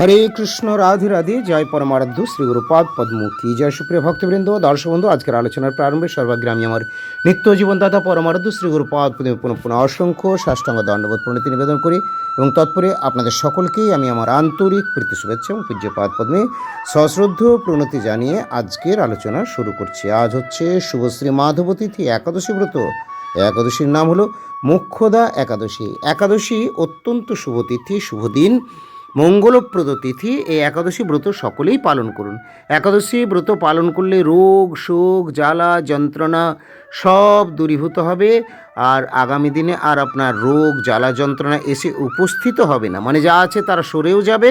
হরে কৃষ্ণ, রাধে রাধে, জয় পরমারাধ্য, শ্রী গুরুপাদ পদ্ম কি জয় সুপ্রিয় ভক্তবৃন্দ, দর্শক বন্ধু, আজকের আলোচনার প্রারম্ভে সর্বাগ্রে আমি আমার নিত্য জীবনদাতা পরমারাধ্য, শ্রী গুরুপাদ পুনঃ অসংখ্য সাষ্টাঙ্গ দণ্ডবোধ প্রণীতি নিবেদন করি এবং তৎপরে আপনাদের সকলকেই আমি আমার আন্তরিক প্রীতি, শুভেচ্ছা এবং পূজ্যপাদ পদ্মে সশ্রদ্ধ প্রণতি জানিয়ে আজকের আলোচনা শুরু করছি। আজ হচ্ছে শুভশ্রী মাধব তিথি একাদশী ব্রত। একাদশীর নাম হলো মুখ্যদা একাদশী। একাদশী অত্যন্ত শুভ তিথি, শুভ দিন। মঙ্গলপ্রদ তিথি এই একাদশী ব্রত সকলেই পালন করুন। একাদশী ব্রত পালন করলে রোগ, শোক, জ্বালা, যন্ত্রণা সব দূরীভূত হবে আর আগামী দিনে আর আপনার রোগ, জ্বালা, যন্ত্রণা এসে উপস্থিত হবে না। মানে যা আছে তারা সরেও যাবে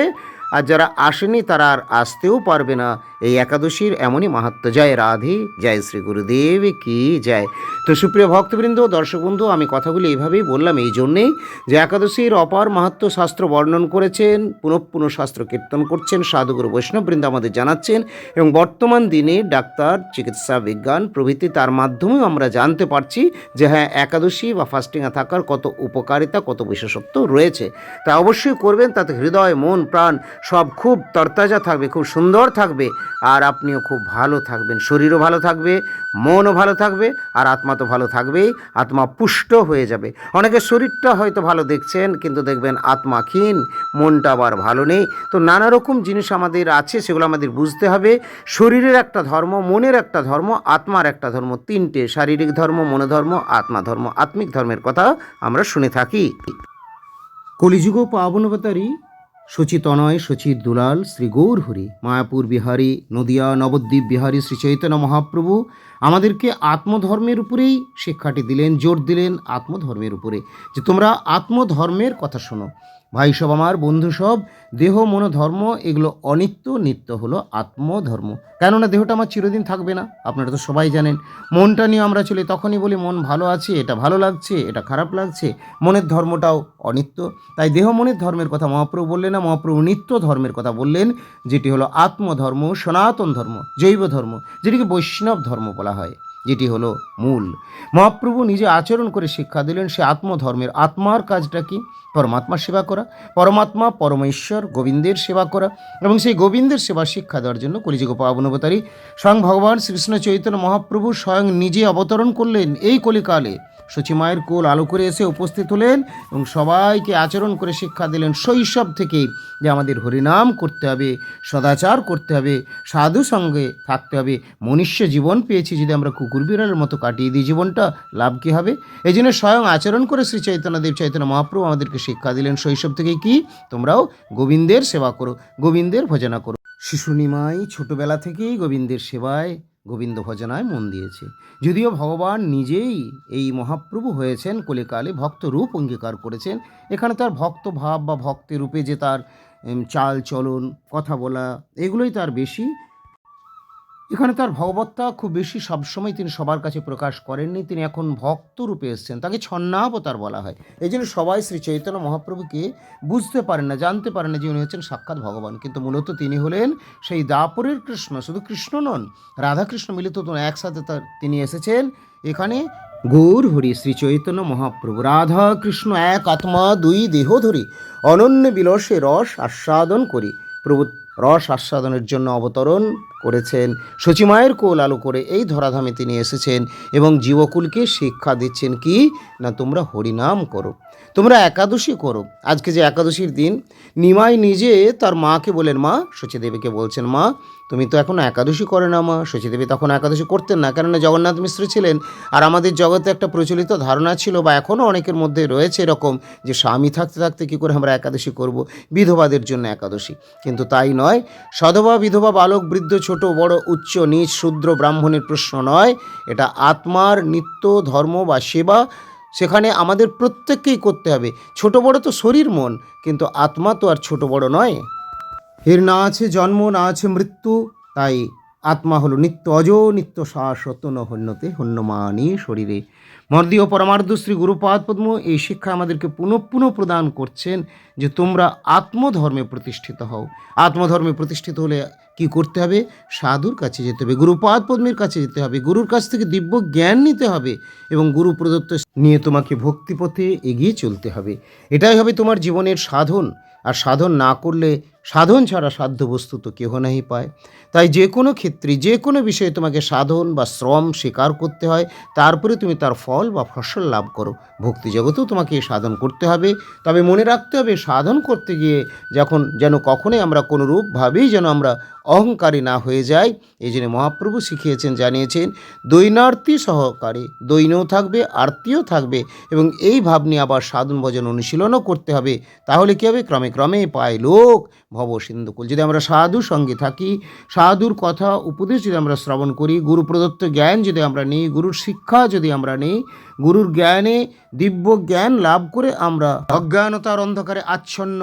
আর যারা আসেনি তারা আর আসতেও পারবে না। এই একাদশীর এমনই মাহাত্ম। জয় রাধে, জয় শ্রী গুরুদেব, কি জয়। তো সুপ্রিয় ভক্তবৃন্দ, দর্শক বন্ধু, আমি কথাগুলি এইভাবেই বললাম এই জন্যেই যে একাদশীর অপার মাহাত্ম শাস্ত্র বর্ণন করেছেন পুনঃ পুনঃ শাস্ত্র কীর্তন করছেন সাধুগুরু বৈষ্ণববৃন্দ আমাদের জানাচ্ছেন এবং বর্তমান দিনে ডাক্তার, চিকিৎসা বিজ্ঞান প্রভৃতি তার মাধ্যমেও আমরা জানতে পারছি যে হ্যাঁ একাদশী বা ফাস্টিংয়ে থাকার কত উপকারিতা, কত বিশেষত্ব রয়েছে। তা অবশ্যই করবেন, তাতে হৃদয়, মন, প্রাণ সব খুব তরতাজা থাকবে, খুব সুন্দর থাকবে আর আপনিও খুব ভালো থাকবেন। শরীরও ভালো থাকবে, মনও ভালো থাকবে আর আত্মা তো ভালো থাকবেই, আত্মা পুষ্ট হয়ে যাবে। অনেকে শরীরটা হয়তো ভালো দেখছেন কিন্তু দেখবেন আত্মা ক্ষীণ, মনটা আবার ভালো নেই। তো নানা রকম জিনিস আমাদের আছে, সেগুলো আমাদের বুঝতে হবে। শরীরের একটা ধর্ম, মনের একটা ধর্ম, আত্মার একটা ধর্ম, তিনটে শারীরিক ধর্ম, মনোধর্ম, আত্মা ধর্ম, আত্মিক ধর্মের কথা আমরা শুনে থাকি। কলিযুগ পাবনবতারী সচিতনয় সচিত দুলাল, শ্রী গৌরহরি মায়াপুর বিহারী, নদিয়া, নবদ্বীপ বিহারী, শ্রী চৈতন্য মহাপ্রভু আমাদেরকে আত্মধর্মের উপরেই শিক্ষাটি দিলেন, জোর দিলেন আত্মধর্মের উপরে। যে তোমরা আত্মধর্মের কথা শোনো ভাই সব আমার, বন্ধু সব, দেহ, মন, ধর্ম, এগুলো অনিত্য, নিত্য হলো আত্মধর্ম। কেননা দেহটা আমার চিরদিন থাকবে না, আপনারা তো সবাই জানেন। মনটা নিয়ে আমরা চলি, তখনই বলি, মন ভালো আছে, এটা ভালো লাগছে, এটা খারাপ লাগছে। মনের ধর্মটাও অনিত্য। তাই দেহ, মনের ধর্মের কথা মহাপ্রভু বললেন না, মহাপ্রভু নিত্য ধর্মের কথা বললেন, যেটি হলো আত্মধর্ম, সনাতন ধর্ম, জৈব ধর্ম, যেটিকে বৈষ্ণব ধর্ম বলা হয়। যেটি হলো মূল। মহাপ্রভু নিজে আচরণ করে শিক্ষা দিলেন, সে আত্মধর্মের আত্মার কাজটা কি? পরমাত্মার সেবা করা। পরমাত্মা পরমেশ্বর, গোবিন্দের সেবা করা এবং সেই গোবিন্দের সেবা শিক্ষা দেওয়ার জন্য কলিযুগ পাবনবতারী স্বয়ং ভগবান শ্রীকৃষ্ণ চৈতন্য মহাপ্রভু স্বয়ং নিজে অবতরণ করলেন এই কলিকালে। সচিমায়ের কোল আলো করে এসে উপস্থিত হলেন এবং সবাইকে আচরণ করে শিক্ষা দিলেন শৈশব থেকে যে আমাদের হরিনাম করতে হবে, সদাচার করতে হবে সাধু সঙ্গে থাকতে হবে। মনুষ্য জীবন পেয়েছি যদি আমরা কুকুর বিড়ালের মতো কাটিয়ে দিই জীবনটা লাভ কী হবে? এই জন্য স্বয়ং আচরণ করে শ্রী চৈতন্যদেব চৈতন্য মহাপ্রভু আমাদেরকে শিক্ষা দিলেন শৈশব থেকে কি? তোমরাও গোবিন্দের সেবা করো, গোবিন্দের ভজনা করো। শিশু নিমাই ছোটবেলা থেকেই গোবিন্দের সেবায় গোবিন্দ ভজনায় মন দিয়েছে। যদিও ভগবান নিজেই এই মহাপ্রভু হয়েছেন, কলিকালে ভক্ত রূপ অঙ্গীকার করেছেন, এখানে তার ভক্ত ভাব বা ভক্তের রূপে যে তার চাল চলন, কথা বলা, এগুলোই তার বেশি এখানে তার ভগবত্তা খুব বেশি সবসময় তিনি সবার কাছে প্রকাশ করেননি। তিনি এখন ভক্ত রূপে এসেছেন। তাকে ছন্নাবতার বলা হয়। এই জন্য সবাই শ্রী চৈতন্য মহাপ্রভুকে বুঝতে পারেন না, জানতে পারেন না যে উনি হচ্ছেন সাক্ষাৎ ভগবান। কিন্তু মূলত তিনি হলেন সেই দাপরের কৃষ্ণ, শুধু কৃষ্ণ নন, রাধাকৃষ্ণ মিলিত একসাথে তার তিনি এসেছেন। এখানে গৌর হরি, শ্রী চৈতন্য মহাপ্রভু, রাধা কৃষ্ণ এক আত্মা, দুই দেহ ধরি, অনন্য বিলসে রস আস্বাদন করি, প্রভু রস আস্বাদনের জন্য অবতরণ করেছেন। সচিমায়ের কোল আলো করে এই ধরাধামে তিনি এসেছেন এবং জীবকুলকে শিক্ষা দিচ্ছেন কি? না, তোমরা হরিনাম করো। তোমরা একাদশী করো। আজকে যে একাদশীর দিন, নিমাই নিজে তার মাকে বলেন, মা সচিদেবীকে বলছেন, মা তুমি তো এখন একাদশী করে না মা। সচিদেবী তখন একাদশী করতেন না। কেননা জগন্নাথ মিশ্র ছিলেন আর আমাদের জগতে একটা প্রচলিত ধারণা ছিল বা এখনও অনেকের মধ্যে রয়েছে এরকম যে স্বামী থাকতে থাকতে কী করে আমরা একাদশী করব, বিধবাদের জন্য একাদশী। কিন্তু তাই নয়। সধবা, বিধবা, বালক, বৃদ্ধ, ছোট, বড়, উচ্চ, নিচ, শূদ্র, ব্রাহ্মণের প্রশ্ন নয়। এটা আত্মার নিত্য ধর্ম বা সেবা। সেখানে আমাদের প্রত্যেককেই করতে হবে। ছোট বড় তো শরীর মন, কিন্তু আত্মা তো আর ছোট বড় নয়। এর না আছে জন্ম, না আছে মৃত্যু, তাই আত্মা হলো নিত্য অজ, নিত্য শাশ্বত হন্যতে হন্যমানি শরীরে। মর্দীয় পরমার্ধ শ্রী গুরুপাদ পদ্ম এই শিক্ষা আমাদেরকে পুনঃ পুনঃ প্রদান করছেন যে তোমরা আত্মধর্মে প্রতিষ্ঠিত হও। আত্মধর্মে প্রতিষ্ঠিত হলে কি করতে হবে? সাধুর কাছে যেতে হবে গুরুপাদ পদ্মের কাছে যেতে হবে, গুরুর কাছ থেকে দিব্য জ্ঞান নিতে হবে এবং গুরু প্রদত্ত নিয়ে তোমাকে ভক্তিপথে এগিয়ে চলতে হবে। এটাই হবে তোমার জীবনের সাধন। আর সাধন না করলে সাধন ছাড়া সাধ্য বস্তু তো কেহ নাই পায়। তাই যে কোনো ক্ষেত্রে, যে কোনো বিষয়ে তোমাকে সাধন বা শ্রম স্বীকার করতে হয়, তারপরে তুমি তার ফল বা ফসল লাভ করো। ভক্তি জগতেও তোমাকে সাধন করতে হবে। তবে মনে রাখতে হবে, সাধন করতে গিয়ে যখন, যেন কখনোই আমরা কোনো রূপভাবেই যেন আমরা অহংকারী না হয়ে যাই, এই জন্য মহাপ্রভু শিখিয়েছেন, জানিয়েছেন, দৈনার্থী সহকারে দৈনও থাকবে, আরতিও থাকবে এবং এই ভাব নিয়ে আবার সাধন ভজন অনুশীলনও করতে হবে। তাহলে কী হবে? ক্রমে ক্রমে পায় লোক ভব সিন্ধুকুল। যদি আমরা সাধু সঙ্গে থাকি, সাধুর কথা উপদেশ যদি আমরা শ্রবণ করি, গুরু প্রদত্ত জ্ঞান যদি আমরা নিই, গুরুর শিক্ষা যদি আমরা নিই, গুরুর জ্ঞানে দিব্য জ্ঞান লাভ করে আমরা অজ্ঞানতার অন্ধকারে আচ্ছন্ন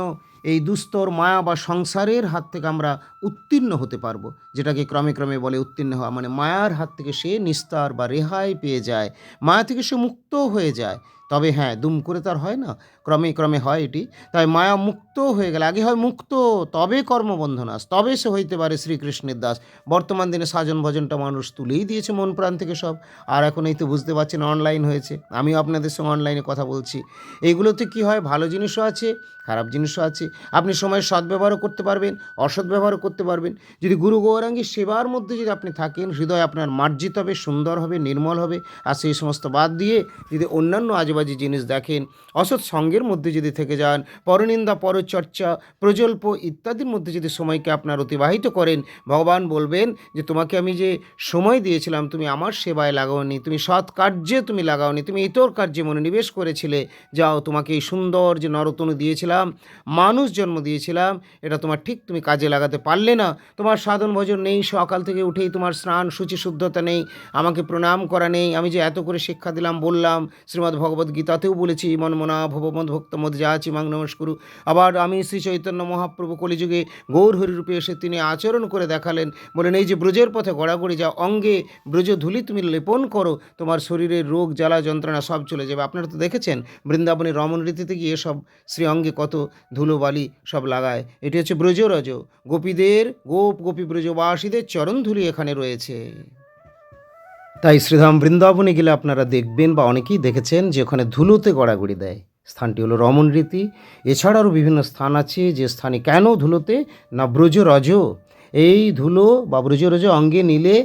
এই দুস্তর মায়া বা সংসারের হাত থেকে আমরা উত্তীর্ণ হতে পারব, যেটাকে ক্রমে ক্রমে বলে উত্তীর্ণ হওয়া। মানে মায়ার হাত থেকে সে নিস্তার বা রেহাই পেয়ে যায়, মায়া থেকে সে মুক্ত হয়ে যায়। তবে হ্যাঁ দুম করে তার হয় না। ক্রমে ক্রমে হয় এটি। তাই মায়া মুক্ত হয়ে গেলে। আগে হয় মুক্ত, তবে কর্মবন্ধনাস তবে সে হইতে পারে শ্রীকৃষ্ণের দাস। বর্তমান দিনে সাজন ভজনটা মানুষ তুলেই দিয়েছে মন প্রাণ থেকে সব। আর এখন এই তো বুঝতে পারছেন অনলাইন হয়েছে। আমিও আপনাদের সঙ্গে অনলাইনে কথা বলছি। এইগুলোতে কি হয়? ভালো জিনিসও আছে, খারাপ জিনিসও আছে। আপনি সময়ের সদ্ব্যবহারও করতে পারবেন অসৎ ব্যবহারও করতে পারবেন। যদি গুরু গৌরাঙ্গীর সেবার মধ্যে যদি আপনি থাকেন, হৃদয় আপনার মার্জিত হবে, সুন্দর হবে, নির্মল হবে। আর সেই সমস্ত বাদ দিয়ে যদি অন্যান্য আজেবাজি জিনিস দেখেন। অসৎ সঙ্গের মধ্যে যদি থেকে যান, পরনিন্দা, পরচর্চা, প্রজল্প ইত্যাদির মধ্যে যদি সময়কে আপনার অতিবাহিত করেন, ভগবান বলবেন যে, তোমাকে আমি যে সময় দিয়েছিলাম, তুমি আমার সেবায় লাগাওনি, তুমি সৎ কার্যে তুমি লাগাওনি, তুমি ইতর কার্যে মনোনিবেশ করেছিলে। যাও, তোমাকে এই সুন্দর যে নরতনু দিয়েছিলাম, মানুষ জন্ম দিয়েছিলাম, এটা তোমার ঠিক তুমি কাজে লাগাতে পারলে না। তোমার সাধন ভজন নেই, সকাল থেকে উঠেই তোমার স্নান সূচি শুদ্ধতা নেই, আমাকে প্রণাম করা নেই, আমি যে এত করে শিক্ষা দিলাম, বললাম, শ্রীমদ্ ভগবদ্ গীতাতেও বলেছি মনমনা ভবমদ ভক্ত মদ যা আছি মাং নমস্কুরু। আবার আমি শ্রী চৈতন্য মহাপ্রভু কলিযুগে গৌর হরিরূপে এসে তিনি আচরণ করে দেখালেন, বলেন, এই যে ব্রজের পথে গড়াগড়ি, যা অঙ্গে ব্রজ ধুলি তুমি লেপন করো, তোমার শরীরের রোগ, জ্বালা, যন্ত্রণা সব চলে যাবে। আপনারা তো দেখেছেন বৃন্দাবনের রমণ রীতিতে গিয়ে সব শ্রী অঙ্গে কত ধুলোবালি সব লাগায়। এটি হচ্ছে ব্রজরজ। গোপীদের, গোপ গোপী ব্রজবাসীদের চরণ ধুলি এখানে রয়েছে। তাই শ্রীধাম বৃন্দাবনে গেলে আপনারা দেখবেন বা অনেকেই দেখেছেন যে ওখানে ধুলোতে গড়াগড়ি দেয়। স্থানটি হলো রমণ রীতি। এছাড়া আরও বিভিন্ন স্থান আছে যে স্থানে কেন ধুলোতে না ব্রজ রজ এই ধুলো বা ব্রজরজ অঙ্গে নিলে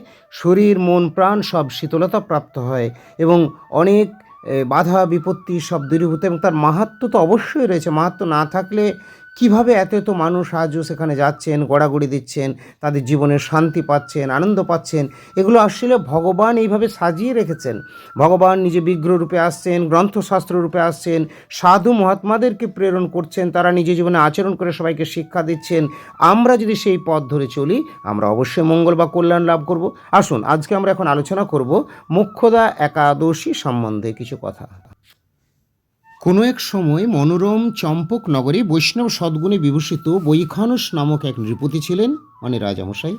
শরীর, মন, প্রাণ সব শীতলতা প্রাপ্ত হয় এবং অনেক বাধা, বিপত্তি সব দূরীভূত এবং তার মাহাত্ম তো অবশ্যই রয়েছে। মাহাত্ম না থাকলে কীভাবে এত এত মানুষ আজও সেখানে যাচ্ছেন, গড়াগড়ি দিচ্ছেন, তাদের জীবনে শান্তি পাচ্ছেন, আনন্দ পাচ্ছেন, এগুলো আসলে ভগবান এইভাবে সাজিয়ে রেখেছেন। ভগবান নিজে বিগ্রহ রূপে আসছেন, গ্রন্থশাস্ত্র রূপে আসছেন, সাধু মহাত্মাদেরকে প্রেরণ করছেন, তারা নিজে জীবনে আচরণ করে সবাইকে শিক্ষা দিচ্ছেন। আমরা যদি সেই পথ ধরে চলি, আমরা অবশ্যই মঙ্গল বা কল্যাণ লাভ করব। আসুন, আজকে আমরা এখন আলোচনা করব মোক্ষদা একাদশী সম্বন্ধে কিছু কথা। কোনো এক সময় মনোরম চম্পক নগরে বৈষ্ণব সদ্গুণে বিভূষিত বৈখানস নামক এক নৃপতি ছিলেন মানে রাজামশাই।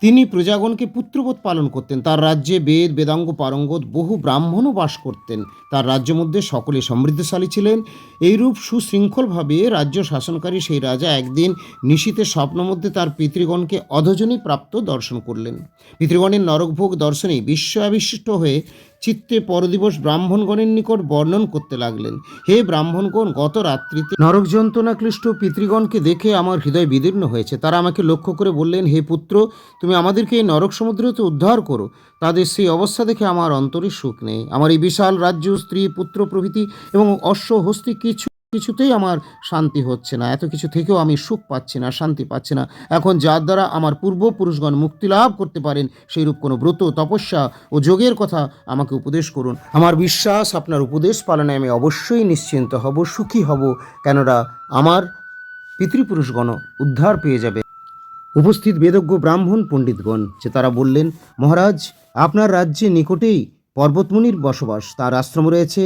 তিনি প্রজাগণকে পুত্রবোধ পালন করতেন, তার রাজ্যে বেদ, বেদাঙ্গ, পারঙ্গত বহু ব্রাহ্মণও বাস করতেন। তার রাজ্য মধ্যে সকলে সমৃদ্ধশালী ছিলেন। এইরূপ সুশৃঙ্খলভাবে রাজ্য শাসনকারী সেই রাজা একদিন নিশীতে স্বপ্ন মধ্যে তার পিতৃগণকে অধজনী প্রাপ্ত দর্শন করলেন। পিতৃগণের নরকভোগ দর্শনে বিশ্ব আবিষ্ট হয়ে চিত্তে পরদিবস ব্রাহ্মণগণের নিকট বর্ণন করতে লাগলেন। হে ব্রাহ্মণগণ, গত রাত্রিতে নরক যন্ত্রণাক্লিষ্ট পিতৃগণকে দেখে আমার হৃদয় বিদীর্ণ হয়েছে। তারা আমাকে লক্ষ্য করে বললেন, হে পুত্র, তুমি আমাদেরকে এই নরক সমুদ্র হতে উদ্ধার করো। তাদের সেই অবস্থা দেখে আমার অন্তরে সুখ নেই। আমার এই বিশাল রাজ্য, স্ত্রী, পুত্র প্রভৃতি এবং অশ্ব হস্তি কিছু কিছুতেই আমার শান্তি হচ্ছে না। এত কিছু থেকেও আমি সুখ পাচ্ছি না, শান্তি পাচ্ছি না। এখন যার দ্বারা আমার পূর্বপুরুষগণ মুক্তি লাভ করতে পারেন, সেইরূপ কোনো ব্রত, তপস্যা ও যোগের কথা আমাকে উপদেশ করুন। আমার বিশ্বাস, আপনার উপদেশ পালনে আমি অবশ্যই নিশ্চিন্ত হব, সুখী হব, কেননা আমার পিতৃপুরুষগণ উদ্ধার পেয়ে যাবে। উপস্থিত বেদজ্ঞ ব্রাহ্মণ পণ্ডিতগণ, যে তারা বললেন, মহারাজ, আপনার রাজ্যে নিকটেই পর্বতমুনির বসবাস, তার আশ্রম রয়েছে।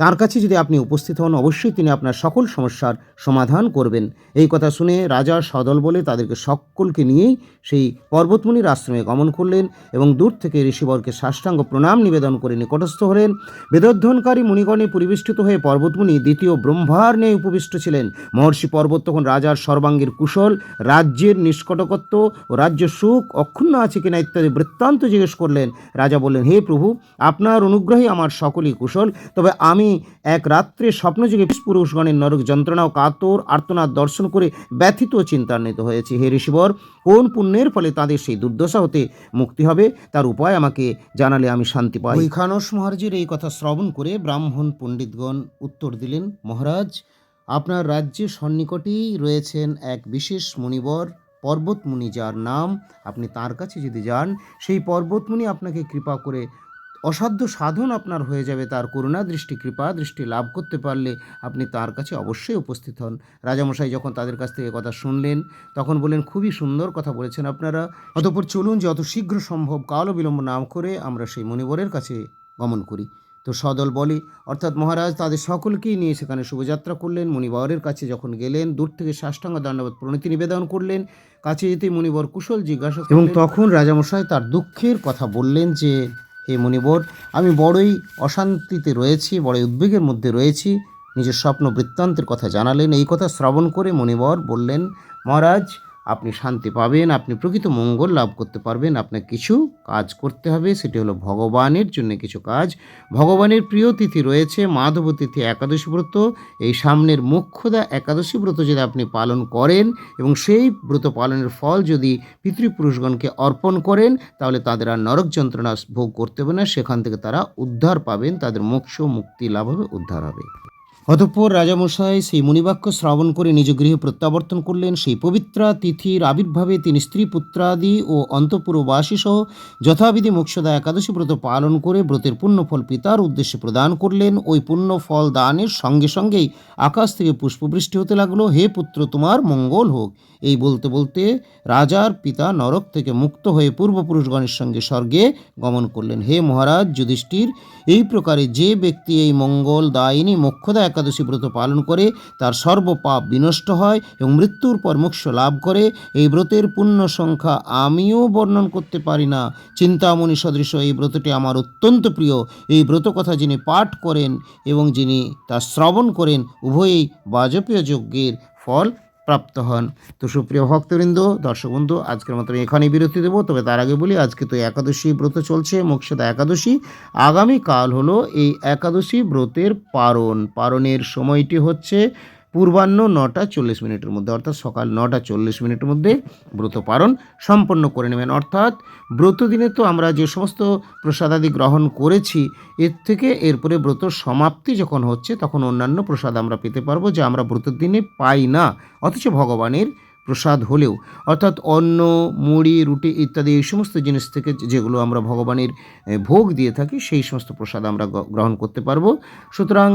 তার কাছে যদি আপনি উপস্থিত হন, অবশ্যই তিনি আপনার সকল সমস্যার সমাধান করবেন। এই কথা শুনে রাজা সদল বলে তাদেরকে সকলকে নিয়েই সেই পর্বতমুনির আশ্রমে গমন করলেন এবং দূর থেকে ঋষিবরকে সাষ্টাঙ্গ প্রণাম নিবেদন করে নিকটস্থ হলেন। বেদোধ্বনকারী মুনিগণে পরিবেষ্টিত হয়ে পর্বতমুনি দ্বিতীয় ব্রহ্মার নিয়ে উপবিষ্ট ছিলেন। মহর্ষি পর্বত তখন রাজার সর্বাঙ্গীর কুশল, রাজ্যের নিষ্কটকত্ব ও রাজ্য সুখ অক্ষুণ্ণ আছে কিনা ইত্যাদি বৃত্তান্ত জিজ্ঞেস করলেন। রাজা বললেন, হে প্রভু, আপনার অনুগ্রহে আমার সকলই কুশল, তবে আমি এক রাত্রে স্বপ্নযুগে পুরুষগণের নরক যন্ত্রণা ও কাতর আর্তনাদ দর্শন করে ব্যথিত চিন্তান্বিত হয়েছে। হে ঋষিবর, কোন পুণ্যের ফলে তাদের সেই দুর্দশা হতে মুক্তি হবে? তার উপায় আমাকে জানালে আমি শান্তি পাই। খানস মহারাজের এই কথা শ্রবণ করে ব্রাহ্মণ পণ্ডিতগণ উত্তর দিলেন, মহারাজ, আপনার রাজ্যে সন্নিকটেই রয়েছেন এক বিশেষ মুনিবর, পর্বতমুনি যার নাম আপনি তার কাছে যদি যান, সেই পর্বতমুনি আপনাকে কৃপা করে অসাধ্য সাধন আপনার হয়ে যাবে তার করুণা দৃষ্টি কৃপা দৃষ্টি লাভ করতে পারলে আপনি তার কাছে অবশ্যই উপস্থিত হন। রাজামশাই যখন তাদের কাছ থেকে কথা শুনলেন তখন বললেন খুবই সুন্দর কথা বলেছেন আপনারা। অতঃপর চলুন যত শীঘ্র সম্ভব কাল বিলম্ব নাম করে আমরা সেই মণিবরের কাছে গমন করি। তো সদল বলে অর্থাৎ মহারাজ তাদের সকলকেই নিয়ে সেখানে শুভযাত্রা করলেন। মণিবরের কাছে যখন গেলেন দূর থেকে সাষ্টাঙ্গ দণ্ডবোধ প্রণীতি নিবেদন করলেন। কাছে যেতে মণিবর কুশল জিজ্ঞাসা এবং তখন রাজামশাই তার দুঃখের কথা বললেন যে হে মণিবর আমি বড়ই অশান্তিতে রয়েছি, বড়ই উদ্বেগের মধ্যে রয়েছি। নিজের স্বপ্ন বৃত্তান্তের কথা জানালেন। এই কথা শ্রবণ করে মণিবর বললেন, মহারাজ আপনি শান্তি পাবেন, আপনি প্রকৃত মঙ্গল লাভ করতে পারবেন, আপনাকে কিছু কাজ করতে হবে, সেটি হলো ভগবানের জন্য কিছু কাজ। ভগবানের প্রিয় তিথি রয়েছে, মাধব তিথি একাদশী ব্রত। এই সামনের মুখ্যদা একাদশী ব্রত যদি আপনি পালন করেন এবং সেই ব্রত পালনের ফল যদি পিতৃপুরুষগণকে অর্পণ করেন, তাহলে তাদের আর নরক যন্ত্রণা ভোগ করতে হবে না, সেখান থেকে তারা উদ্ধার পাবেন, তাদের মোক্ষ, মুক্তি, লাভ হবে, উদ্ধার হবে। অতঃপর রাজামশাই সেই মুনিবাক্য শ্রাবণ করে নিজ গৃহে প্রত্যাবর্তন করলেন। সেই পবিত্রা তিথির আবির্ভাবে তিনি স্ত্রী পুত্রাদি ও অন্তপুরবাসী সহ যথাবিধি মোক্ষদা একাদশী ব্রত পালন করে ব্রতের পুণ্যফল পিতার উদ্দেশ্যে প্রদান করলেন। ওই পুণ্য ফল দানের সঙ্গে সঙ্গেই আকাশ থেকে পুষ্পবৃষ্টি হতে লাগল। হে পুত্র, তোমার মঙ্গল হোক। এই বলতে বলতে রাজার পিতা নরক থেকে মুক্ত হয়ে পূর্বপুরুষগণের সঙ্গে স্বর্গে গমন করলেন। হে মহারাজ, যুধিষ্ঠির, এই প্রকারে যে ব্যক্তি এই মঙ্গল দায়িনী মোক্ষদা একাদশী ব্রত পালন করে তার সর্বপাপ বিনষ্ট হয় এবং মৃত্যুর পর মোক্ষ লাভ করে। এই ব্রতের পুণ্য সংখ্যা আমিও বর্ণন করতে পারি না। চিন্তামণি সদৃশ, এই ব্রতটি আমার অত্যন্ত প্রিয়। এই ব্রত কথা যিনি পাঠ করেন এবং যিনি তা শ্রবণ করেন, উভয়েই বাজপেয় যজ্ঞের ফল প্রাপ্ত হন। তো সুপ্রিয় ভক্তবৃন্দ দর্শক বন্ধু আজকের মতো আমি এখানেই বিরতি দেবো। তবে তার আগে বলি, আজকে তো একাদশী ব্রত চলছে, মোক্ষদা একাদশী। আগামীকাল হলো এই একাদশী ব্রতের পারণ। পারণের সময়টি হচ্ছে পূর্বাহ্ন নটা চল্লিশ মিনিটের মধ্যে, অর্থাৎ সকাল নটা চল্লিশ মিনিটের মধ্যে ব্রত পারণ সম্পন্ন করে নেবেন। অর্থাৎ ব্রত দিনে তো আমরা যে সমস্ত প্রসাদাদি গ্রহণ করেছি, এর থেকে এরপরে ব্রত সমাপ্তি যখন হচ্ছে, তখন অন্যান্য প্রসাদ আমরা পেতে পারব যা আমরা ব্রতের দিনে পাই না, অথচ ভগবানের প্রসাদ হলেও। অর্থাৎ অন্ন, মুড়ি, রুটি ইত্যাদি এই সমস্ত জিনিস থেকে যেগুলো আমরা ভগবানের ভোগ দিয়ে থাকি, সেই সমস্ত প্রসাদ আমরা গ্রহণ করতে পারব। সুতরাং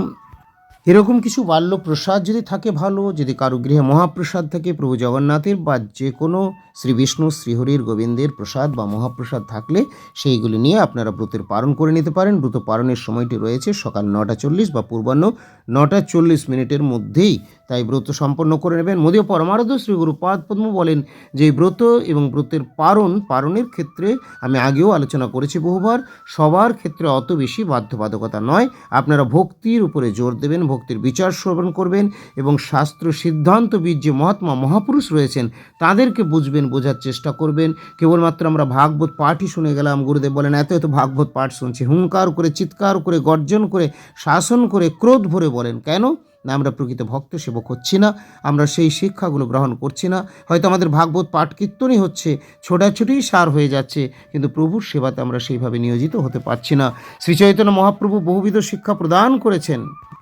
এরকম কিছু বাল্য প্রসাদ যদি থাকে ভালো, যদি কারও গৃহে মহাপ্রসাদ থাকে, প্রভু জগন্নাথের বা যে কোনো শ্রী বিষ্ণু শ্রীহরির গোবিন্দের প্রসাদ বা মহাপ্রসাদ থাকলে সেইগুলি নিয়ে আপনারা ব্রতের পালন করে নিতে পারেন। ব্রত পালনের সময়টি রয়েছে সকাল নটা চল্লিশ বা পূর্বাহ্ন নটা চল্লিশ মিনিটের মধ্যেই তাই ব্রত সম্পন্ন করে নেবেন। মোদীয় পরমারাধ্য শ্রী গুরুপাদ পদ্ম বলেন যে ব্রত এবং ব্রতের পারণ, পারণের ক্ষেত্রে আমি আগেও আলোচনা করেছি বহুবার, সবার ক্ষেত্রে অত বেশি বাধ্যবাধকতা নয়। আপনারা ভক্তির উপরে জোর দেবেন, ভক্তির বিচার শ্রবণ করবেন এবং শাস্ত্র সিদ্ধান্তবিদ যে মহাত্মা মহাপুরুষ রয়েছেন, তাদেরকে বুঝবেন, বোঝার চেষ্টা করবেন। কেবলমাত্র আমরা ভাগবত পাঠই শুনে গেলাম, গুরুদেব বলেন, এত এত ভাগবত পাঠ শুনছি। হুঙ্কার করে, চিৎকার করে, গর্জন করে, শাসন করে, ক্রোধ ভরে বলেন। কেন? না, আমরা প্রকৃত ভক্ত, সেবক হচ্ছি না, আমরা সেই শিক্ষাগুলো গ্রহণ করছি না। হয়তো আমাদের ভাগবত পাঠ কীর্তনই হচ্ছে ছোটাছুটি সার হয়ে যাচ্ছে, কিন্তু প্রভুর সেবাতে আমরা সেইভাবে নিয়োজিত হতে পারছি না। শ্রীচৈতন্য মহাপ্রভু বহুবিধ শিক্ষা প্রদান করেছেন।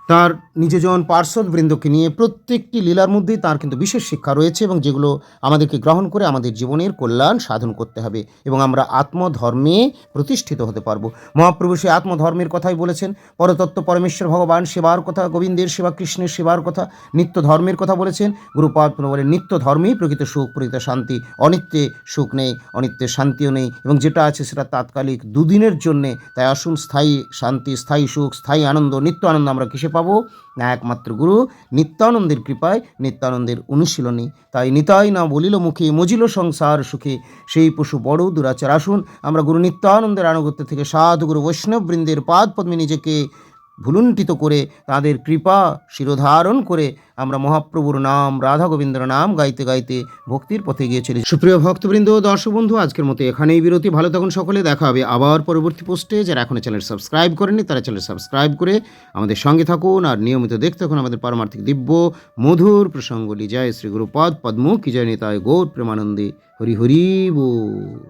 তার নিজজন বৃন্দকে নিয়ে প্রত্যেকটি লীলার মধ্যেই তার কিন্তু বিশেষ শিক্ষা রয়েছে এবং যেগুলো আমাদেরকে গ্রহণ করে আমাদের জীবনের কল্যাণ সাধন করতে হবে এবং আমরা আত্মধর্মে প্রতিষ্ঠিত হতে পারব। মহাপ্রভু সে আত্মধর্মের কথাই বলেছেন, পরতত্ত্ব পরমেশ্বর ভগবান সেবার কথা, গোবিন্দের সেবা, কৃষ্ণের সেবার কথা নিত্য ধর্মের কথা বলেছেন। গুরুপাদ বলেন নিত্য ধর্মেই প্রকৃত সুখ, প্রকৃত শান্তি, অনিত্যে সুখ নেই, অনিত্যে শান্তিও নেই এবং যেটা আছে সেটা তাৎকালিক দুদিনের জন্যে। তাই আসুন, স্থায়ী শান্তি, স্থায়ী সুখ, স্থায়ী আনন্দ, নিত্য আনন্দ আমরা কিসে পাবো। না একমাত্র গুরু, নিত্যানন্দের কৃপায় নিত্যানন্দের অনুশীলনী। তাই নিতাই না বলিল মুখে, মজিল সংসার সুখে। সেই পশু বড়, দুরাচার আসুন। আমরা গুরু নিত্যানন্দের আনুগত্য থেকে সাধু গুরু বৈষ্ণব বৃন্দের পাদ পদ্মে নিজেকে ভুলুণ্ঠিত করে তাদের কৃপা শিরোধারণ করে আমরা মহাপ্রভুর নাম রাধা গোবিন্দর নাম গাইতে গাইতে ভক্তির পথে গিয়েছিলি। সুপ্রিয় ভক্তবৃন্দ, দর্শক বন্ধু, আজকের মতো এখানেই বিরতি। ভালো থাকুন সকলে। দেখা হবে আবার পরবর্তী পোস্টে। যারা এখনও চ্যানেল সাবস্ক্রাইব করেনি তারা চ্যানেল সাবস্ক্রাইব করে আমাদের সঙ্গে থাকুন আর নিয়মিত দেখতে থাকুন আমাদের পারমার্থিক দিব্য, মধুর প্রসঙ্গলি জয় শ্রী গুরুপদ কি জয় নিতায় গৌর প্রেমানন্দে। হরি হরি বো।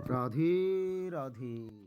রাধে রাধে।